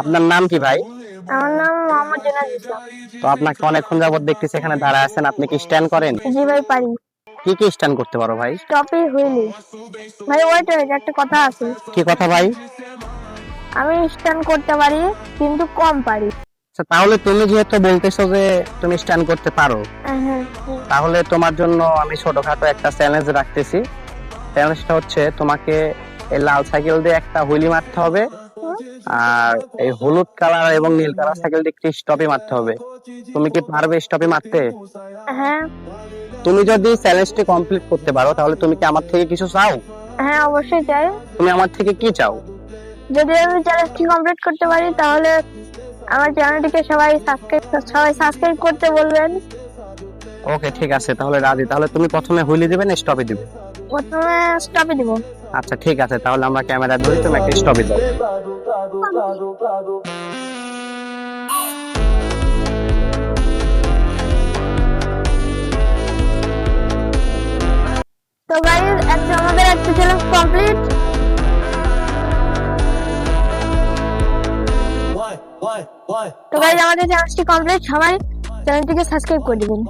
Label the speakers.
Speaker 1: আপনার নাম কি ভাই?
Speaker 2: আমার নাম মোহাম্মদ জেনাজ ইসলাম।
Speaker 1: তো আপনাকে অনেকক্ষণ যাবত দেখতেছি এখানে দাঁড়ায় আছেন। আপনি কি স্ট্যান্ড করেন?
Speaker 2: জি ভাই পারি।
Speaker 1: কি কি স্ট্যান্ড করতে পারো ভাই?
Speaker 2: টপে হুইলি ভাই ওয়েট ওয়েট একটা কথা আছে।
Speaker 1: কি কথা ভাই?
Speaker 2: আমি স্ট্যান্ড করতে পারি কিন্তু কম পারি।
Speaker 1: আচ্ছা তাহলে তুমি যেহেতু বলতেছো যে তুমি স্ট্যান্ড করতে পারো
Speaker 2: হ্যাঁ
Speaker 1: তাহলে তোমার জন্য আমি ছোটখাটো একটা চ্যালেঞ্জ রাখতেছি। চ্যালেঞ্জটা হচ্ছে তোমাকে এই লাল সাইকেল দিয়ে একটা হুইলি মারতে হবে আর এই হলুদ কালার এবং নীল কালার সাইকেল দিয়ে একটি স্টপে মারতে হবে। তুমি কি পারবে স্টপে মারতে?
Speaker 2: হ্যাঁ।
Speaker 1: তুমি যদি চ্যালেঞ্জটি কমপ্লিট করতে পারো তাহলে তুমি কি আমার থেকে কিছু চাও?
Speaker 2: হ্যাঁ অবশ্যই চাই।
Speaker 1: তুমি আমার থেকে কি চাও?
Speaker 2: যদি আমি চ্যালেঞ্জটি কমপ্লিট করতে পারি তাহলে আমার চ্যানেলটিকে সবাই সাবস্ক্রাইব সবাই সাবস্ক্রাইব করতে বলবেন।
Speaker 1: ওকে ঠিক আছে তাহলে রাজি। তাহলে তুমি প্রথমে হুইলি দিবে না স্টপে দিবে?
Speaker 2: প্রথমে স্টপে দিব
Speaker 1: আচ্ছা ঠিক আছে তাহলে আমরা ক্যামেরা ধরি তুমি একটা স্টপে দাও।
Speaker 2: তো গাইস একটা আমাদের একটা চ্যালেঞ্জ কমপ্লিট তো গাইস আমাদের চ্যালেঞ্জটি কমপ্লিট সবাই চ্যানেলটিকে সাবস্ক্রাইব করে দিবেন।